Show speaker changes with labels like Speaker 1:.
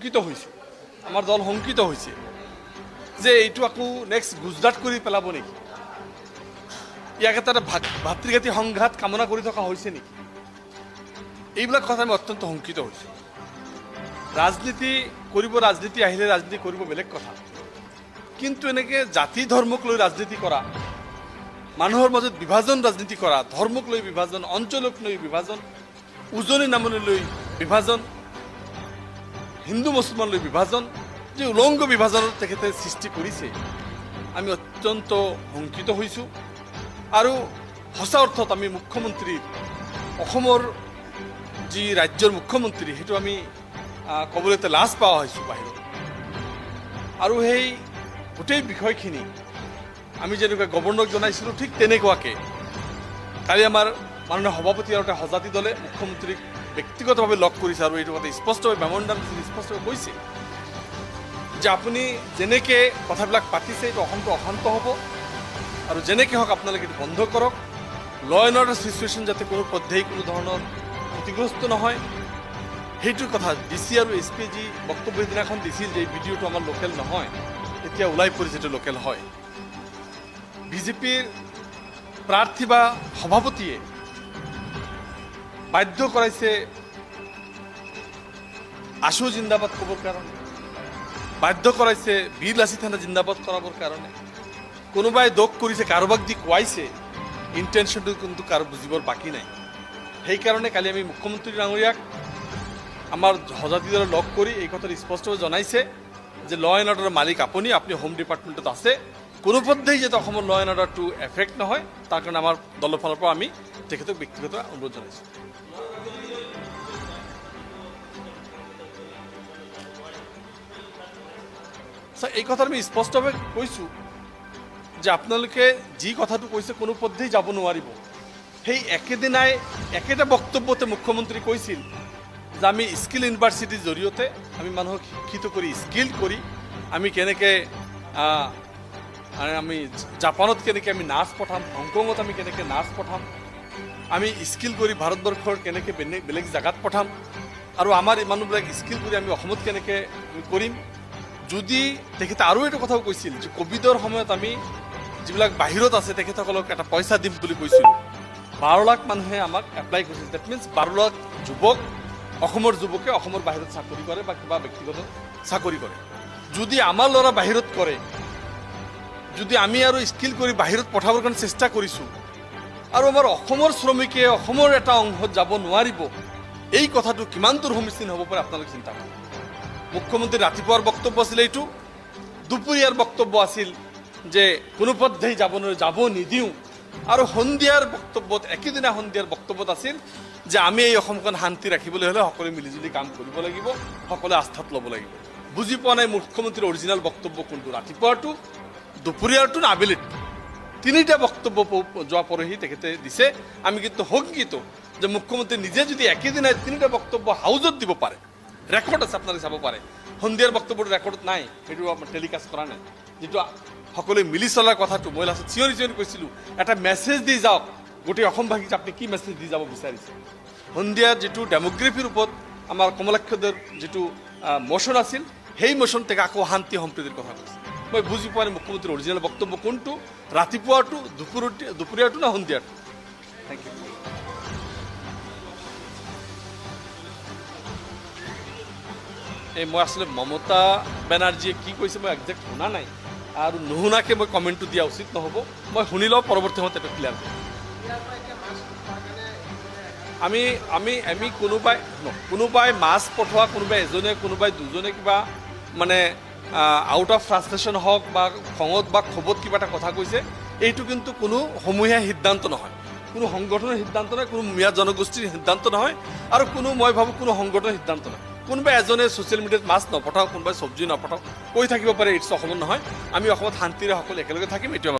Speaker 1: শংকিত হৈছোঁ। আমাৰ দল শংকিত হৈছে। যে এইটো আকৌ নেক্সট গুজৰাট কৰি পেলাব নেকি? ইয়াক এটা ভাত ভাতৃঘাতী সংঘাত কামনা কৰি থকা হৈছে নেকি? এইবিলাক কথা আমি অত্যন্ত শংকিত হৈছোঁ। ৰাজনীতি কৰিব ৰাজনীতি আহিলে ৰাজনীতি কৰিব বেলেগ কথা। কিন্তু এনেকৈ জাতি ধৰ্মক লৈ ৰাজনীতি কৰা, মানুহৰ মাজত বিভাজন ৰাজনীতি কৰা, ধৰ্মক লৈ বিভাজন, অঞ্চলক লৈ বিভাজন, উজনি নামনি লৈ বিভাজন হিন্দু মুছলমান বিভাজন, যে উলংগ বিভাজনৰ তেখেতে সৃষ্টি কৰিছে। আমি অত্যন্ত শংকিত হৈছোঁ। আৰু সঁচা অৰ্থত আমি মুখ্যমন্ত্ৰী, অসমৰ যি ৰাজ্যৰ মুখ্যমন্ত্ৰী, সেইটো আমি ক'বলৈ লাজ পোৱা হৈছোঁ বাহিৰত। আৰু সেই গোটেই বিষয়খিনি আমি যেনেকৈ গৱৰ্ণৰক জনাইছিলোঁ ঠিক তেনেকুৱাকৈ। কালি আমাৰ মাননীয় সভাপতি আৰু এটা সজাতি দলে মুখ্যমন্ত্ৰীক ব্যক্তিগতভাৱে লগ কৰিছে আৰু এইটো কথা স্পষ্টভাৱে মেমৰেণ্ডাম স্পষ্টভাৱে কৈছে, যে আপুনি যেনেকৈ কথাবিলাক পাতিছে, এইটো অসমটো অশান্ত হ'ব। আৰু যেনেকৈ হওক আপোনালোকে এইটো বন্ধ কৰক। ল এণ্ড অৰ্ডাৰ চিচুৱেশ্যন যাতে কোনো পধ্যেই কোনো ধৰণৰ ক্ষতিগ্ৰস্ত নহয়। সেইটো কথা ডি চি আৰু এছ পি যি বক্তব্য দিনাখন দিছিল যে এই ভিডিঅ'টো আমাৰ লোকেল নহয়। এতিয়া ওলাই পৰিছে যে লোকেল হয়। বিজেপিৰ প্ৰাৰ্থী বা সভাপতিয়ে বাধ্য কৰাইছে আশু জিন্দাবাদ ক'বৰ কাৰণে। বাধ্য কৰাইছে বীৰ লাচি থানা জিন্দাবাদ কৰাবৰ কাৰণে। কোনোবাই দোষ কৰিছে, কাৰোবাক দি কোৱাইছে ইণ্টেনশ্যনটো কিন্তু কাৰো বুজিবৰ বাকী নাই। সেইকাৰণে কালি আমি মুখ্যমন্ত্ৰী ডাঙৰীয়াক আমাৰ সজাতি দলে লগ কৰি এই কথাটো স্পষ্টভাৱে জনাইছে যে ল এণ্ড অৰ্ডাৰৰ মালিক আপুনি আপুনি হোম ডিপাৰ্টমেণ্টত আছে। কোনোপধ্যেই যাতে অসমৰ ল এণ্ড অৰ্ডাৰটো এফেক্ট নহয়, তাৰ কাৰণে আমাৰ দলৰ ফালৰ পৰা আমি তেখেতক ব্যক্তিগত অনুৰোধ জনাইছোঁ। ছাৰ এই কথাটো আমি স্পষ্টভাৱে কৈছোঁ যে আপোনালোকে যি কথাটো কৈছে কোনো পধ্যেই যাব নোৱাৰিব। সেই একেদিনাই, একেটা বক্তব্যতে মুখ্যমন্ত্ৰী কৈছিল যে আমি স্কিল ইউনিভাৰ্চিটিৰ জৰিয়তে আমি মানুহক শিক্ষিত কৰি, স্কিল কৰি আমি কেনেকৈ আমি জাপানত কেনেকৈ আমি নাৰ্ছ পঠাম হংকঙত আমি কেনেকৈ নাৰ্ছ পঠাম, আমি স্কিল কৰি ভাৰতবৰ্ষৰ কেনেকৈ বেলেগ বেলেগ জেগাত পঠাম, আৰু আমাৰ মানুহবিলাক স্কিল কৰি আমি অসমত কেনেকৈ কৰিম। যদি তেখেতে আৰু এইটো কথাও কৈছিল যে ক'ভিডৰ সময়ত আমি যিবিলাক বাহিৰত আছে, তেখেতসকলক এটা পইচা দিম বুলি কৈছিলোঁ। বাৰ লাখ মানুহে আমাক এপ্লাই কৰিছিল। ডেট মিনছ বাৰ লাখ যুৱক, অসমৰ যুৱকে অসমৰ বাহিৰত চাকৰি কৰে বা কিবা ব্যক্তিগত চাকৰি কৰে। যদি আমাৰ ল'ৰা বাহিৰত কৰে যদি আমি আৰু স্কিল কৰি বাহিৰত পঠাবৰ কাৰণে চেষ্টা কৰিছোঁ, আৰু আমাৰ অসমৰ শ্ৰমিকে অসমৰ এটা অংশত যাব নোৱাৰিব, এই কথাটো কিমান দূৰ সমীচীন হ'ব পাৰে আপোনালোকে চিন্তা কৰক। মুখ্যমন্ত্ৰী ৰাতিপুৱাৰ বক্তব্য আছিল এইটো, দুপৰীয়াৰ বক্তব্য আছিল যে কোনোপধ্যেই যাব নোৱাৰি যাব নিদিওঁ, আৰু সন্ধিয়াৰ বক্তব্যত, একেদিনা সন্ধিয়াৰ বক্তব্যত আছিল যে আমি এই অসমখন শান্তি ৰাখিবলৈ হ'লে সকলোৱে মিলিজুলি কাম কৰিব লাগিব, সকলোৱে আস্থাত ল'ব লাগিব। বুজি পোৱা নাই মুখ্যমন্ত্ৰীৰ অৰিজিনেল বক্তব্য কোনটো, ৰাতিপুৱাৰটো? দুপৰীয়াৰটো নে আবেলিটো তিনিটা বক্তব্য যোৱা পৰহি তেখেতে দিছে। আমি কিন্তু শংকিত যে মুখ্যমন্ত্ৰী নিজে যদি একেদিনাই তিনিটা বক্তব্য হাউজত দিব পাৰে, ৰেকৰ্ড আছে আপোনালোকে চাব পাৰে। সন্ধিয়াৰ বক্তব্যটো ৰেকৰ্ডত নাই, সেইটো টেলিকাষ্ট কৰা নাই। যিটো সকলোৱে মিলি চলাৰ কথাটো, মই লাষ্টত চিঞৰি চিঞৰি কৈছিলোঁ, এটা মেছেজ দি যাওক, গোটেই অসমবাসীক আপুনি কি মেছেজ দি যাব বিচাৰিছে? সন্ধিয়াৰ যিটো ডেম'গ্ৰাফিৰ ওপৰত আমাৰ কমলাক্ষদেৰ যিটো মোচন আছিল, সেই মোচন থেকে আকৌ শান্তি সম্প্ৰীতিৰ কথা কৈছে। মই বুজি পোৱা নাই মুখ্যমন্ত্ৰীৰ অৰিজিনেল বক্তব্য কোনটো? ৰাতিপুৱাটো দুপৰীয়া দুপৰীয়াটো না সন্ধিয়াটো? থেংক ইউ এই মই আচলতে মমতা বেনাৰ্জীয়ে কি কৈছে মই একজেক্ট শুনা নাই। আৰু নুশুনাকৈ মই কমেণ্টটো দিয়া উচিত নহ'ব। মই শুনি লওঁ পৰৱৰ্তী সময়ত এইটো ক্লিয়াৰ কৰিম আমি আমি আমি কোনোবাই কোনোবাই মাছ পঠোৱা কোনোবাই এজনে কোনোবাই দুজনে কিবা মানে আউট অফ ফ্ৰাষ্ট্ৰেশ্যন হওক বা খঙত বা ক্ষোভত কিবা এটা কথা কৈছে, এইটো কিন্তু কোনো সমূহীয়া সিদ্ধান্ত নহয়। কোনো সংগঠনৰ সিদ্ধান্ত নহয়, কোনো মিয়া জনগোষ্ঠীৰ সিদ্ধান্ত নহয় আৰু কোনো, মই ভাবোঁ কোনো সংগঠনৰ সিদ্ধান্ত নহয়। কোনোবাই এজনে ছ'চিয়েল মিডিয়াত মাছ নপঠাওক, কোনোবাই চব্জি নপঠাওক, কৈ থাকিব পাৰে ইটছ অসমত নহয়, আমি অসমত শান্তিৰে সকলো একেলগে থাকিম এইটো